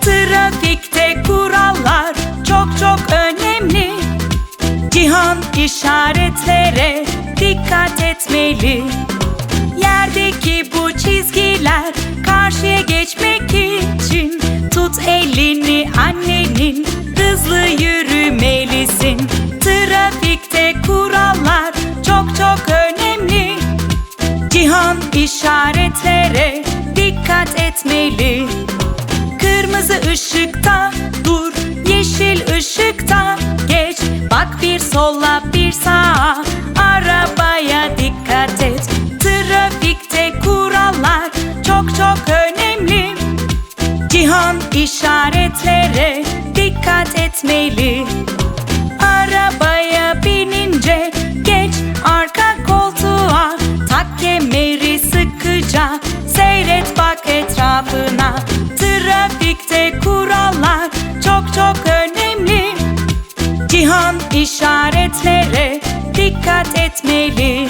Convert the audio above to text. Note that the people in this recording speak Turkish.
Trafikte kurallar çok çok önemli. Cihan işaretlere dikkat etmeli. Yerdeki bu çizgiler karşıya geçmek için Tut elini annenin hızlı yürü işaretlere dikkat etmeli. Kırmızı ışıkta dur, yeşil ışıkta geç. Bak bir sola bir sağa, arabaya dikkat et. Trafikte kurallar çok çok önemli. Cihan işaretlere dikkat etmeli sıkıca seyret bak etrafına. Trafikte kurallar çok çok önemli. Cihan işaretlere dikkat etmeli